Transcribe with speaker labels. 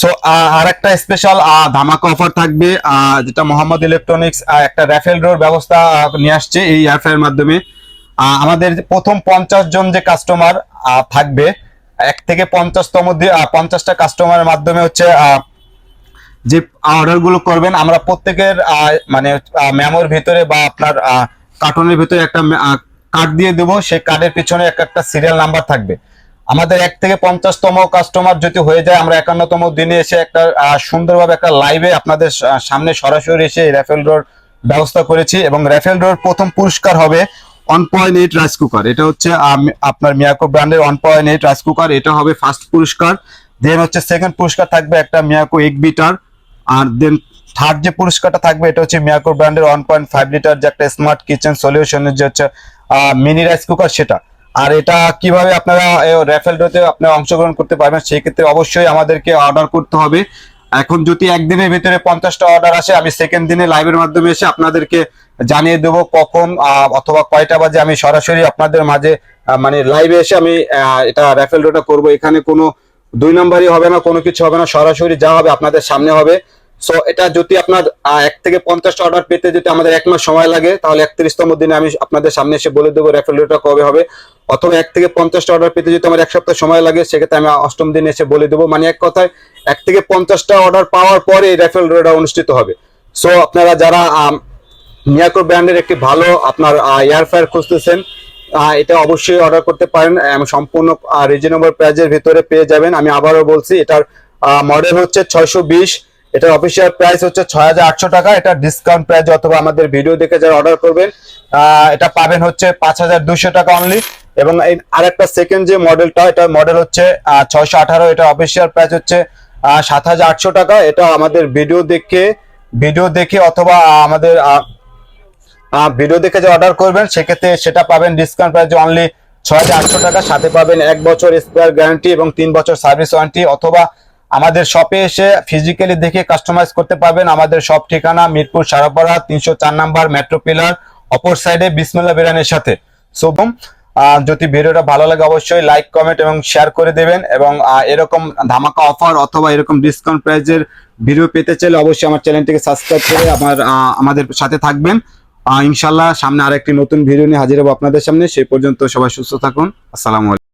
Speaker 1: So আর একটা special ধামাকা offer থাকবে যেটা মোহাম্মদ ইলেকট্রনিক্স একটা র্যাফেল ডোর ব্যবস্থা নিয়ে আসছে এই এয়ারফেয়ার মাধ্যমে। আমাদের প্রথম পঞ্চাশ জন যে কাস্টমার থাকবে, এক থেকে পঞ্চাশতম পঞ্চাশটা কাস্টমারের মাধ্যমে হচ্ছে যে অর্ডারগুলো করবেন, আমরা প্রত্যেকের মানে মেমোর ভিতরে বা আপনার কার্টুনের ভিতরে একটা কার্ড দিয়ে দেবো, সেই কার্ডের পিছনে এক একটা সিরিয়াল নাম্বার থাকবে। আমাদের এক থেকে পঞ্চাশতম কাস্টমার যদি হয়ে যায়, আমরা একান্নতম দিনে এসে একটা সুন্দরভাবে একটা লাইভে আপনাদের সামনে সরাসরি এসে র্যাফেল ডোর ব্যবস্থা করেছি এবং র্যাফেল ডোর প্রথম পুরস্কার হবে one point eight rice cooker এটা হচ্ছে আপনার মিয়াকো ব্র্যান্ডের one point eight rice cooker এটা হবে ফার্স্ট পুরস্কার। দেন হচ্ছে সেকেন্ড পুরস্কার থাকবে একটা মিয়াকো এক বিটার আর দেন থার্ড যে পুরস্কারটা থাকবে, এটা হচ্ছে মিয়াকো ব্র্যান্ডের ওয়ান পয়েন্ট ফাইভ লিটার যে একটা স্মার্ট কিচেন সলিউশনের যে হচ্ছে মিনি রাইস কুকার সেটা। আর এটা কীভাবে আপনারা র্যাফেল ডোতে আপনারা অংশগ্রহণ করতে পারবেন সেই ক্ষেত্রে অবশ্যই আমাদেরকে অর্ডার করতে হবে। এখন যদি একদিনের ভিতরে পঞ্চাশটা অর্ডার আসে, আমি সেকেন্ড দিনে লাইভের মাধ্যমে এসে আপনাদেরকে জানিয়ে দেবো কখন অথবা কয়টা বাজে, আমি সরাসরি আপনাদের মাঝে মানে লাইভে এসে আমি এটা র্যাফেল ডোটা করব। এখানে কোনো দুই নম্বরই হবে না, কোনো কিছু হবে না, সরাসরি যা হবে আপনাদের সামনে হবে। সো এটা যদি আপনার এক থেকে পঞ্চাশটা অর্ডার পেতে যদি আমাদের এক মাস সময় লাগে, তাহলে একত্রিশতম দিনে আমি আপনাদের সামনে এসে বলে দেবো র্যাফেল ডোটা কবে হবে। অথবা এক থেকে পঞ্চাশটা অর্ডার পেতে যদি আমার এক সপ্তাহ সময় লাগে, সেক্ষেত্রে আমি অষ্টম দিনে এসে বলে দেবো। মানে এক কথায়, এক থেকে পঞ্চাশটা অর্ডার পাওয়ার পরে এই র্যাফেল ডোটা অনুষ্ঠিত হবে। সো আপনারা যারা মিয়াকো ব্র্যান্ডের একটি ভালো আপনার এয়ারফায়ার খুঁজতেছেন এটা অবশ্যই অর্ডার করতে পারেন। সম্পূর্ণ রিজনেবল প্রাইজের ভিতরে পেয়ে যাবেন। আমি আবারও বলছি, এটার মডেল হচ্ছে ছয়শো বিশ। এটার অফিসিয়াল প্রাইস হচ্ছে ছয় হাজার আটশো টাকা। এটা ডিসকাউন্ট প্রাইস অথবা আমাদের ভিডিও দেখে যারা অর্ডার করবেন এটা পাবেন হচ্ছে পাঁচ টাকা অনলি এবং আরেকটা সেকেন্ড যে মডেলটা এটা মডেল হচ্ছে ছয়শো আঠারো। এটা অফিসিয়াল প্রাইস হচ্ছে সাত হাজার আটশো টাকা। এটা আমাদের ভিডিও দেখে ভিডিও দেখে অথবা আমাদের ভিডিও দেখে যে অর্ডার করবেন, সেক্ষেত্রে সেটা পাবেন ডিসকাউন্ট প্রাইস অনলি ছয় হাজার আটশো টাকা। সাথে পাবেন এক বছর স্পেয়ার গ্যারান্টি এবং তিন বছর সার্ভিস ওয়ারেন্টি অথবা আমাদের শপে এসে ফিজিক্যালি দেখে কাস্টমাইজ করতে পারবেন। আমাদের সব ঠিকানা মিরপুর সারাপাড়া তিনশো চার নাম্বার মেট্রো পিলার অপর সাইডে বিসমুল্লাহ বিরানের সাথে। আহ, যদি ভিডিওটা ভালো লাগে অবশ্যই লাইক কমেন্ট এবং শেয়ার করে দেবেন এবং এরকম ধামাকা অফার অথবা এরকম ডিসকাউন্ট প্রাইজের ভিডিও পেতে চাইলে অবশ্যই আমার চ্যানেলটিকে সাবস্ক্রাইব করে আমার আমাদের সাথে থাকবেন। ইনশাল্লাহ সামনে আরেকটি নতুন ভিডিও নিয়ে হাজির হব আপনাদের সামনে। সেই পর্যন্ত সবাই সুস্থ থাকুন। আসসালামু আলাইকুম।